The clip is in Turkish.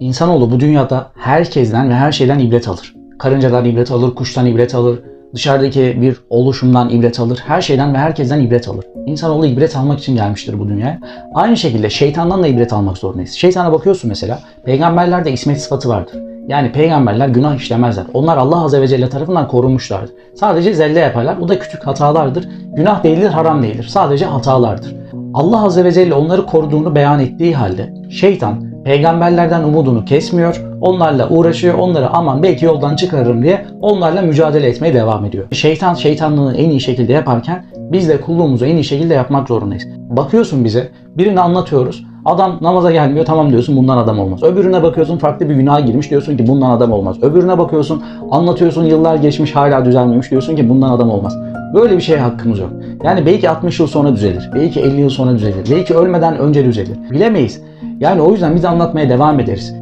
İnsanoğlu bu dünyada herkesten ve her şeyden ibret alır. Karıncadan ibret alır, kuştan ibret alır, dışarıdaki bir oluşumdan ibret alır, her şeyden ve herkesten ibret alır. İnsanoğlu ibret almak için gelmiştir bu dünyaya. Aynı şekilde şeytandan da ibret almak zorundayız. Şeytana bakıyorsun mesela, peygamberlerde ismet sıfatı vardır. Yani peygamberler günah işlemezler. Onlar Allah Azze ve Celle tarafından korunmuşlardır. Sadece zelle yaparlar. Bu da küçük hatalardır. Günah değildir, haram değildir. Sadece hatalardır. Allah Azze ve Celle onları koruduğunu beyan ettiği halde şeytan peygamberlerden umudunu kesmiyor. Onlarla uğraşıyor. Onları aman belki yoldan çıkarırım diye onlarla mücadele etmeye devam ediyor. Şeytan şeytanlığını en iyi şekilde yaparken biz de kulluğumuzu en iyi şekilde yapmak zorundayız. Bakıyorsun bize birini anlatıyoruz. Adam namaza gelmiyor tamam diyorsun bundan adam olmaz. Öbürüne bakıyorsun farklı bir günaha girmiş diyorsun ki bundan adam olmaz. Öbürüne bakıyorsun anlatıyorsun yıllar geçmiş hala düzelmemiş diyorsun ki bundan adam olmaz. Böyle bir şeye hakkımız yok. Yani belki 60 yıl sonra düzelir. Belki 50 yıl sonra düzelir. Belki ölmeden önce düzelir. Bilemeyiz. Yani o yüzden biz anlatmaya devam ederiz.